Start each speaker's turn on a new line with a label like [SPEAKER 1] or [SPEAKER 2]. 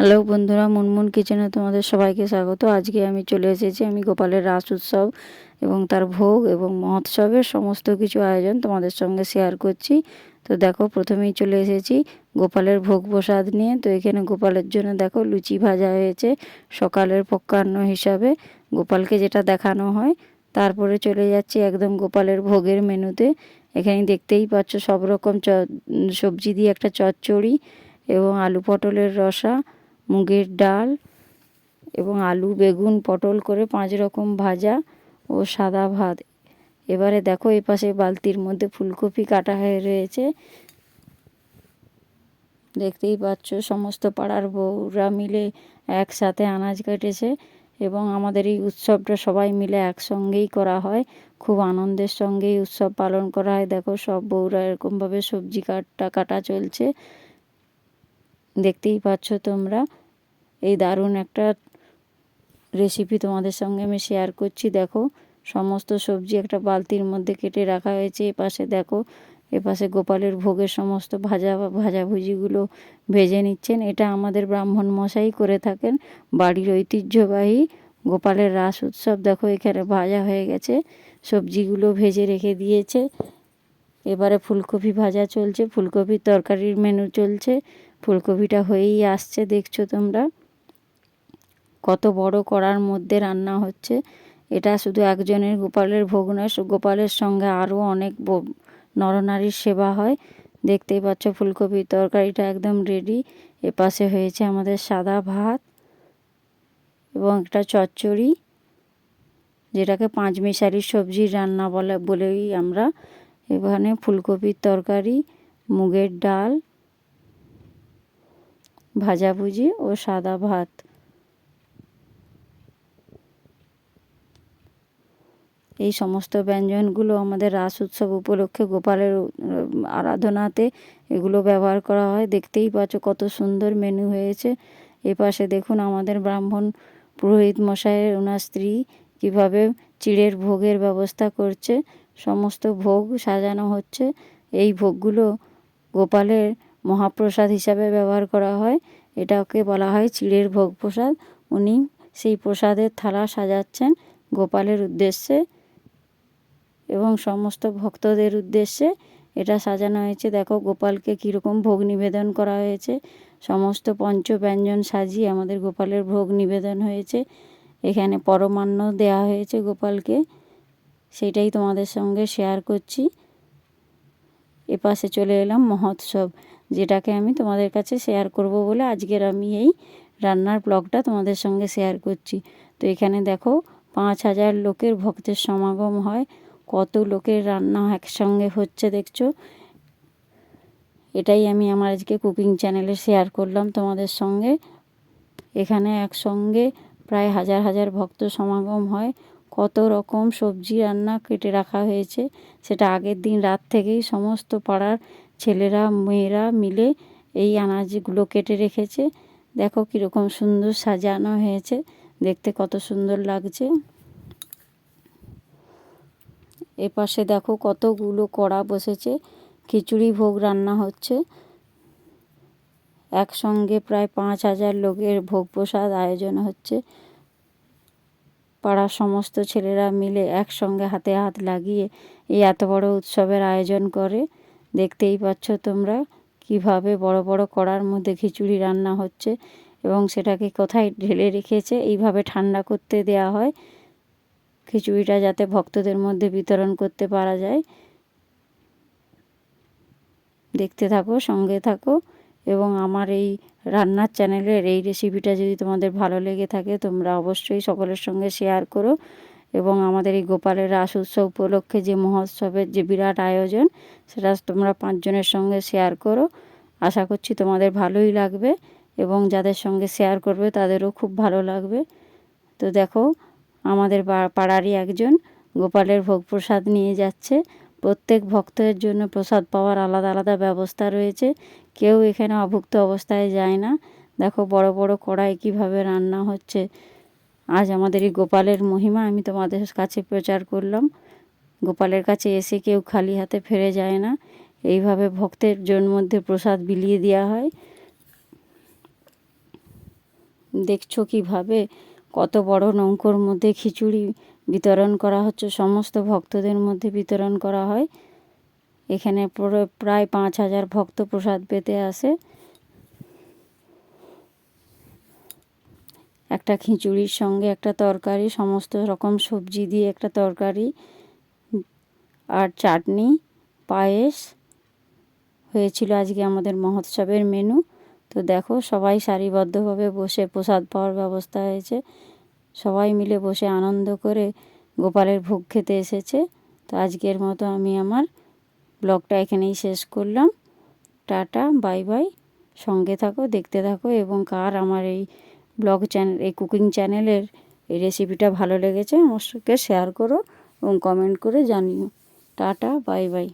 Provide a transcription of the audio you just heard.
[SPEAKER 1] Hello বন্ধুরা, মুনমুন কিচেনে তোমাদের সবাইকে স্বাগত। আজকে আমি চলে এসেছি আমি গোপালের রাস উৎসব এবং তার ভোগ এবং মহোৎসবের সমস্ত কিছু আয়োজন তোমাদের সঙ্গে শেয়ার করছি। তো দেখো, প্রথমেই চলে এসেছি গোপালের ভোগ প্রসাদ নিয়ে। তো এখানে গোপালের জন্য দেখো, লুচি ভাজা হয়েছে সকালের পক্ষান্ন হিসাবে। গোপালকে যেটা দেখানো হয়, তারপরে চলে যাচ্ছি একদম গোপালের ভোগের মেনুতে। এখানে দেখতেই পাচ্ছ সব রকম চ সবজি দিয়ে একটা চচ্চড়ি এবং আলু পটলের রসা মুগের ডাল এবং আলু, বেগুন, পটল করে পাঁচ রকম ভাজা ও সাদা ভাত। এবারে দেখো এই পাশে বালতির মধ্যে ফুলকপি কাটা হয়ে রয়েছে। দেখতেই পাচ্ছ, সমস্ত পাড়ার বউরা মিলে একসাথে আনাজ কেটেছে এবং আমাদের এই উৎসবটা সবাই মিলে একসঙ্গেই করা হয়। খুব আনন্দের সঙ্গেই উৎসব পালন করা হয়। দেখো সব বউরা এরকমভাবে সবজি কাটা কাটা চলছে। দেখতেই পাচ্ছ তোমরা। এই দারুণ একটা রেসিপি তোমাদের সঙ্গে আমি শেয়ার করছি। দেখো, সমস্ত সবজি একটা বালতির মধ্যে কেটে রাখা হয়েছে। এপাশে দেখো এপাশে গোপালের ভোগের সমস্ত ভাজা ভাজাভুজিগুলো ভেজে নিচ্ছেন। এটা আমাদের ব্রাহ্মণ মশাই করে থাকেন। বাড়ির ঐতিহ্যবাহী গোপালের রাস উৎসব। দেখো, এখানে ভাজা হয়ে গেছে। সবজিগুলো ভেজে রেখে দিয়েছে। এবারে ফুলকপি ভাজা চলছে। ফুলকপির তরকারির মেনু চলছে। ফুলকপিটা হয়েই আসছে, দেখছ তোমরা। কত বড় করার মধ্যে রান্না হচ্ছে। এটা শুধু একজনের গোপালের ভোগ নয় গোপালের সঙ্গে আরও অনেক নরনারীর সেবা হয়। দেখতেই পাচ্ছ ফুলকপির তরকারিটা একদম রেডি এপাশে হয়েছে আমাদের সাদা ভাত এবং একটা চচ্চড়ি, যেটাকে পাঁচ মিশালি সবজির রান্না বলে, বলেই আমরা। এখানে ফুলকপির তরকারি, মুগের ডাল, ভাজাভুজি ও সাদা ভাত। এই সমস্ত ব্যঞ্জনগুলো আমাদের রাস উৎসব উপলক্ষে গোপালের আরাধনাতে এগুলো ব্যবহার করা হয়। দেখতেই পাচ্ছ কত সুন্দর মেনু হয়েছে। এপাশে দেখুন আমাদের ব্রাহ্মণ পুরোহিত মশাইয়ের ওনার স্ত্রী কীভাবে চিড়ের ভোগের ব্যবস্থা করছে। সমস্ত ভোগ সাজানো হচ্ছে। এই ভোগগুলো গোপালের মহাপ্রসাদ হিসাবে ব্যবহার করা হয়। এটাকে বলা হয় চিড়ের ভোগ প্রসাদ। উনি সেই প্রসাদের থালা সাজাচ্ছেন গোপালের উদ্দেশ্যে। এবং সমস্ত ভক্তদের উদ্দেশ্যে এটা সাজানো হয়েছে। দেখো, গোপালকে কীরকম ভোগ নিবেদন করা হয়েছে। সমস্ত পঞ্চ ব্যঞ্জন সাজিয়ে আমাদের গোপালের ভোগ নিবেদন হয়েছে। এখানে পরমান্ন দেয়া হয়েছে গোপালকে। সেটাই তোমাদের সঙ্গে শেয়ার করছি। এপাশে চলে এলাম মহোৎসব, যেটাকে আমি তোমাদের কাছে শেয়ার করব বলে আজকের আমি এই রান্নার ব্লগটা তোমাদের সঙ্গে শেয়ার করছি। তো এখানে দেখো, পাঁচ হাজার লোকের ভক্তের সমাগম হয়। কত লোকের রান্না একসঙ্গে হচ্ছে দেখছ? এটাই আমি আমার আজকে কুকিং চ্যানেলে শেয়ার করলাম তোমাদের সঙ্গে। এখানে একসঙ্গে প্রায় হাজার হাজার ভক্ত সমাগম হয়। কত রকম সবজি রান্না কেটে রাখা হয়েছে, সেটা আগের দিন রাত থেকেই সমস্ত পাড়ার ছেলেরা, মেয়েরা মিলে এই আনাজগুলো কেটে রেখেছে। দেখো কীরকম সুন্দর সাজানো হয়েছে, দেখতে কত সুন্দর লাগছে। এপাশে দেখো কতগুলো কড়া বসেছে, খিচুড়ি ভোগ রান্না হচ্ছে। একসঙ্গে প্রায় পাঁচ হাজার লোকের ভোগ প্রসাদ আয়োজন হচ্ছে। পাড়ার সমস্ত ছেলেরা মিলে একসঙ্গে হাতে হাত লাগিয়ে এই এত বড় উৎসবের আয়োজন করে। দেখতেই পাচ্ছ তোমরা কীভাবে বড় বড় কড়ার মধ্যে খিচুড়ি রান্না হচ্ছে এবং সেটাকে কোথায় ঢেলে রেখেছে, এইভাবে ঠান্ডা করতে দেয়া হয়। খিচুড়িটা যাতে ভক্তদের মধ্যে বিতরণ করতে পারা যায়। দেখতে থাকো, সঙ্গে থাকো এবং আমার এই রান্নার চ্যানেলের এই রেসিপিটা যদি তোমাদের ভালো লেগে থাকে, তোমরা অবশ্যই সকলের সঙ্গে শেয়ার করো এবং আমাদের এই গোপালের রাস উৎসব উপলক্ষে যে মহোৎসবের যে বিরাট আয়োজন, সেটা তোমরা পাঁচজনের সঙ্গে শেয়ার করো। আশা করছি তোমাদের ভালোই লাগবে এবং যাদের সঙ্গে শেয়ার করবে, তাদেরও খুব ভালো লাগবে। তো দেখো আমাদের পাড়ারই একজন গোপালের ভোগ প্রসাদ নিয়ে যাচ্ছে। প্রত্যেক ভক্তের জন্য প্রসাদ পাওয়ার আলাদা আলাদা ব্যবস্থা রয়েছে। কেউ এখানে অভুক্ত অবস্থায় যায় না। দেখো বড় বড় কড়াই কীভাবে রান্না হচ্ছে। আজ আমাদের এই গোপালের মহিমা, আমি তোমাদের কাছে প্রচার করলাম। গোপালের কাছে এসে কেউ খালি হাতে ফিরে যায় না। এইভাবে ভক্তের জন মধ্যে প্রসাদ বিলিয়ে দেওয়া হয়। দেখছ কীভাবে? কত বড় নৌকোর মধ্যে খিচুড়ি বিতরণ করা হচ্ছে, সমস্ত ভক্তদের মধ্যে বিতরণ করা হয়। এখানে পুরো প্রায় পাঁচ হাজার ভক্ত প্রসাদ পেতে আসে। একটা খিচুড়ির সঙ্গে একটা তরকারি, সমস্ত রকম সবজি দিয়ে একটা তরকারি আর চাটনি, পায়েস। হয়েছিল আজকে আমাদের মহোৎসবের মেনু তো দেখো, সবাই সারিবদ্ধভাবে বসে প্রসাদ পাওয়ার ব্যবস্থা হয়েছে। সবাই মিলে বসে আনন্দ করে গোপালের ভোগ খেতে এসেছে। তো আজকের মতো আমি আমার ব্লগটা এখানেই শেষ করলাম। Ta-ta, bye bye. সঙ্গে থাকো, দেখতে থাকো এবং কার আমার এই ব্লগ চ্যানেল এই কুকিং চ্যানেলের এই রেসিপিটা ভালো লেগেছে সঙ্গে শেয়ার করো এবং কমেন্ট করে জানিও। Ta-ta, bye bye.